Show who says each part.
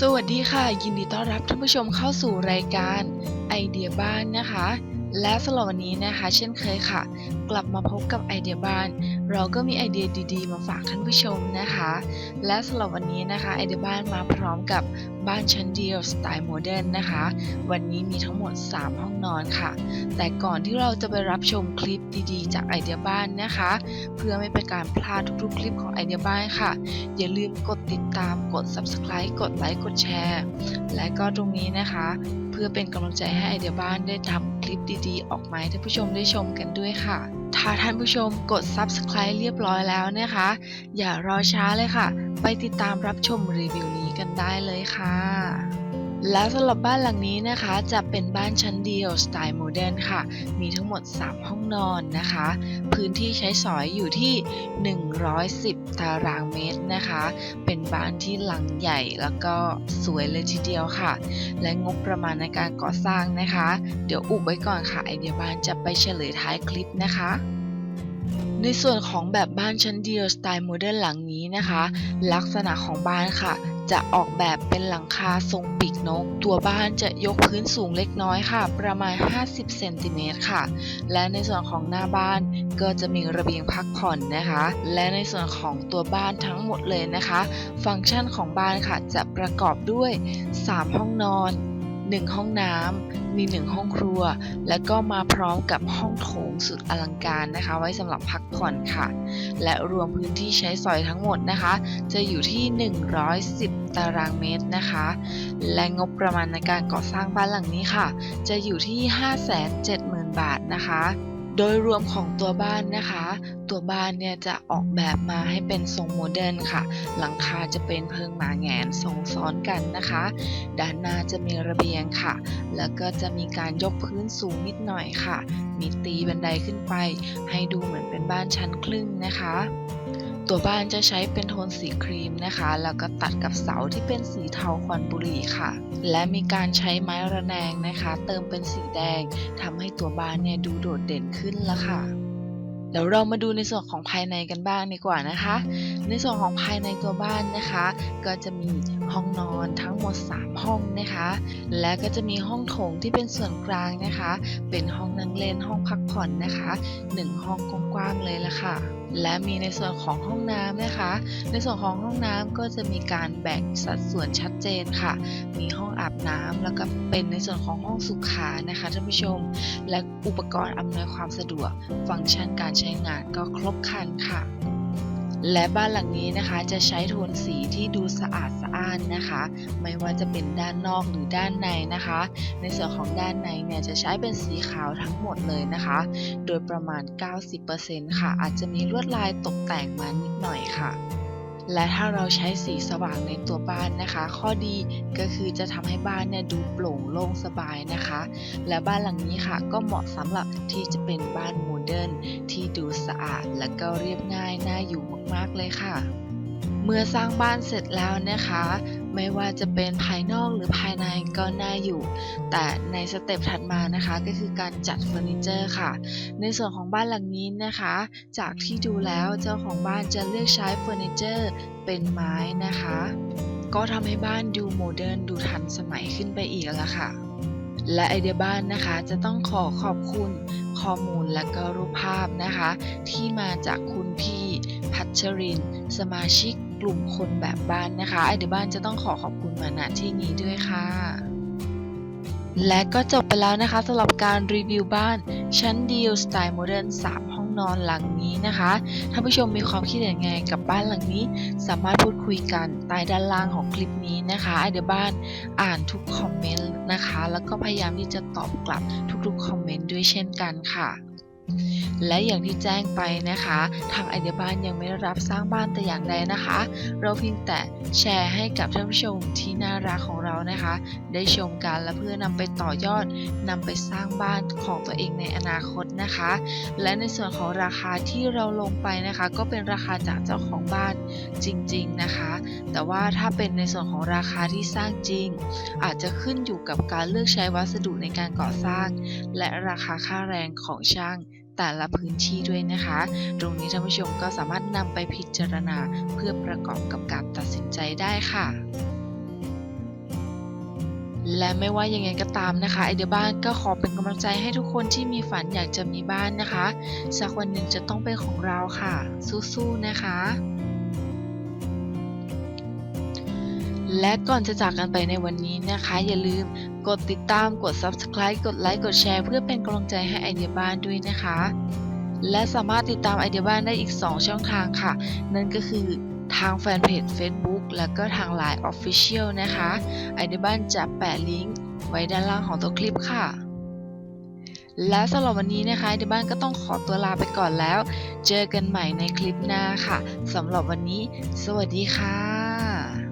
Speaker 1: สวัสดีค่ะ ยินดีต้อนรับท่านผู้ชมเข้าสู่รายการไอเดียบ้านนะคะ และสำหรับวันนี้นะคะ เช่นเคยค่ะ กลับมาพบกับไอเดียบ้าน เราก็มีไอเดียดีๆ มาฝากท่านผู้ชมนะคะ และสำหรับวันนี้นะคะไอเดียบ้านมาพร้อมกับบ้านชั้นเดียวสไตล์โมเดิร์นนะคะ วันนี้มีทั้งหมด 3 ห้องนอนค่ะ แต่ก่อนที่เราจะไปรับชมคลิปดีๆ จากไอเดียบ้านนะคะ เพื่อไม่เป็นการพลาดทุกๆ คลิปของไอเดียบ้านค่ะ อย่าลืมกดติดตามกด subscribe กดไลค์กดแชร์และก็ตรงนี้นะคะ เพื่อเป็นกำลังใจให้ไอเดียบ้านได้ทำคลิปดีๆ ออกมาให้ท่านผู้ชมได้ชมกันด้วยค่ะ ถ้าท่านผู้ชมกด subscribe เรียบร้อยแล้วนะคะ อย่ารอช้าเลยค่ะ ไปติดตามรับชมรีวิวนี้กันได้เลยค่ะ และสำหรับบ้านหลังนี้นะคะจะเป็นบ้านชั้นเดียวสไตล์โมเดิร์นค่ะ มีทั้งหมด 3 ห้องนอนนะคะ พื้นที่ใช้สอยอยู่ที่ 110 ตารางเมตรนะคะ เป็นบ้านที่หลังใหญ่แล้วก็สวยเลยทีเดียวค่ะ และงบประมาณในการก่อสร้างนะคะ เดี๋ยวอุบไว้ก่อนค่ะไอเดียบ้านจะไปเฉลยท้ายคลิปนะคะในส่วนของแบบบ้านชั้นเดียวสไตล์โมเดิร์นหลังนี้นะคะ ลักษณะของบ้านค่ะ จะออกแบบเป็นหลังคาทรงปีกนก ตัวบ้านจะยกพื้นสูงเล็กน้อยค่ะ ประมาณ 50 เซนติเมตรค่ะ และในส่วนของหน้าบ้านก็จะมีระเบียงพักผ่อนนะคะ และในส่วนของตัวบ้านทั้งหมดเลยนะคะ ฟังก์ชันของบ้านค่ะจะประกอบด้วย 3 ห้องนอน 1 ห้องน้ำมี 1 ห้องครัว และก็มาพร้อมกับห้องโถงสุดอลังการนะคะ ไว้สำหรับพักผ่อนค่ะ และรวมพื้นที่ใช้สอยทั้งหมดนะคะ จะอยู่ที่ 110 ตารางเมตรนะคะ และงบประมาณในการก่อสร้างบ้านหลังนี้ค่ะ จะอยู่ที่ 570,000 บาทนะคะ โดยรวมของตัวบ้านนะคะ ตัวบ้านเนี่ยจะออกแบบมาให้เป็นทรงโมเดิร์นค่ะ หลังคาจะเป็นเพิงหมาแงนทรงซ้อนกันนะคะ ด้านหน้าจะมีระเบียงค่ะ แล้วก็จะมีการยกพื้นสูงนิดหน่อยค่ะ มีตีบันไดขึ้นไป ให้ดูเหมือนเป็นบ้านชั้นครึ่งนะคะ ตัวบ้านจะใช้เป็นโทนสีครีมนะคะ แล้วก็ตัดกับเสาที่เป็นสีเทาควันบุหรี่ค่ะ และมีการใช้ไม้ระแนงนะคะ เติมเป็นสีแดงทำให้ตัวบ้านเนี่ยดูโดดเด่นขึ้นละค่ะ เดี๋ยวเรามาดูในส่วนของภายในกันบ้างดีกว่านะคะ ในส่วนของภายในตัวบ้านนะคะ ก็จะมีห้องนอนทั้งหมด 3 ห้องนะคะ และก็จะมีห้องโถงที่เป็นส่วนกลางนะคะ เป็นห้องนั่งเล่นห้องพักผ่อนนะคะ 1 ห้องกว้างๆเลยละค่ะ และมีในส่วนของห้องน้ำนะคะ ในส่วนของห้องน้ำก็จะมีการแบ่งสัดส่วนชัดเจนค่ะ มีห้องอาบน้ำแล้วก็เป็นในส่วนของห้องสุขานะคะท่านผู้ชม และอุปกรณ์อำนวยความสะดวก ฟังก์ชันการใช้งานก็ครบครันค่ะ และบ้านหลังนี้นะคะจะใช้โทนสีที่ดูสะอาดสะอ้านนะคะ ไม่ว่าจะเป็นด้านนอกหรือด้านในนะคะ ในส่วนของด้านในเนี่ยจะใช้เป็นสีขาวทั้งหมดเลยนะคะ โดยประมาณ 90%ค่ะ อาจจะมีลวดลายตกแต่งมานิดหน่อยค่ะ และถ้าเราใช้สีสว่างในตัวบ้านนะคะ ข้อดีก็คือจะทำให้บ้านเนี่ยดูโปร่งโล่งสบายนะคะ และบ้านหลังนี้ค่ะ ก็เหมาะสำหรับที่จะเป็นบ้านโมเดิร์นที่ดูสะอาดและก็เรียบง่ายน่าอยู่มากๆเลยค่ะ เมื่อสร้างบ้านเสร็จแล้วนะคะ ไม่ว่าจะเป็นภายนอกหรือภายในก็น่าอยู่ แต่ในสเต็ปถัดมานะคะก็คือการจัดเฟอร์นิเจอร์ค่ะ ในส่วนของบ้านหลังนี้นะคะ จากที่ดูแล้วเจ้าของบ้านจะเลือกใช้เฟอร์นิเจอร์เป็นไม้นะคะ ก็ทำให้บ้านดูโมเดิร์นดูทันสมัยขึ้นไปอีกแล้วค่ะและไอเดียบ้านนะคะจะต้องขอขอบคุณข้อมูลและก็รูปภาพนะคะ ที่มาจากคุณพี่พัชริน สมาชิก กลุ่มคนแบบบ้านนะคะไอเดียบ้านจะต้องขอขอบคุณมาณที่นี้ด้วยค่ะ และก็จบไปแล้วนะคะสำหรับการรีวิวบ้านชั้นเดียวสไตล์โมเดิร์น3ห้องนอนหลังนี้นะคะท่านผู้ชมมีความคิดเห็นยังไงกับบ้านหลังนี้ สามารถพูดคุยกันใต้ด้านล่างของคลิปนี้นะคะไอเดียบ้านอ่านทุกคอมเมนต์นะคะ แล้วก็พยายามที่จะตอบกลับทุกๆคอมเมนต์ด้วยเช่นกันค่ะ และอย่างที่แจ้งไปนะคะ ทางไอเดียบ้านยังไม่ได้รับสร้างบ้านแต่อย่างใดนะคะ เราเพียงแต่แชร์ให้กับท่านผู้ชมที่น่ารักของเรานะคะ ได้ชมกันและเพื่อนำไปต่อยอดนำไปสร้างบ้านของตัวเองในอนาคตนะคะ และในส่วนของราคาที่เราลงไปนะคะ ก็เป็นราคาจากเจ้าของบ้านจริง ๆนะคะ แต่ว่าถ้าเป็นในส่วนของราคาที่สร้างจริง อาจจะขึ้นอยู่กับการเลือกใช้วัสดุในการก่อสร้าง และราคาค่าแรงของช่าง แต่ละพื้นที่ด้วยนะคะ ตรงนี้ท่านผู้ชมก็สามารถนำไปพิจารณาเพื่อประกอบกับการตัดสินใจได้ค่ะและไม่ว่ายังไงก็ตามนะคะไอเดียบ้านก็ขอเป็นกำลังใจให้ทุกคนที่มีฝันอยากจะมีบ้านนะคะสักวันหนึ่งจะต้องเป็นของเราค่ะ สู้ๆนะคะ และก่อนจะจากกันไปในวันนี้นะคะ อย่าลืม กดติดตามกด subscribe กดไลค์กดแชร์เพื่อเป็นกำลังใจให้ไอเดียบ้านด้วยนะคะ และสามารถติดตามไอเดียบ้านได้อีก 2 ช่องทางค่ะ นั่นก็คือทางแฟนเพจ Facebook แล้วก็ทาง Line Official นะคะ ไอเดียบ้านจะแปะลิงก์ไว้ด้านล่างของตัวคลิปค่ะ และสำหรับวันนี้นะคะไอเดียบ้านก็ต้องขอตัวลาไปก่อนแล้ว เจอกันใหม่ในคลิปหน้าค่ะสำหรับวันนี้ สวัสดีค่ะ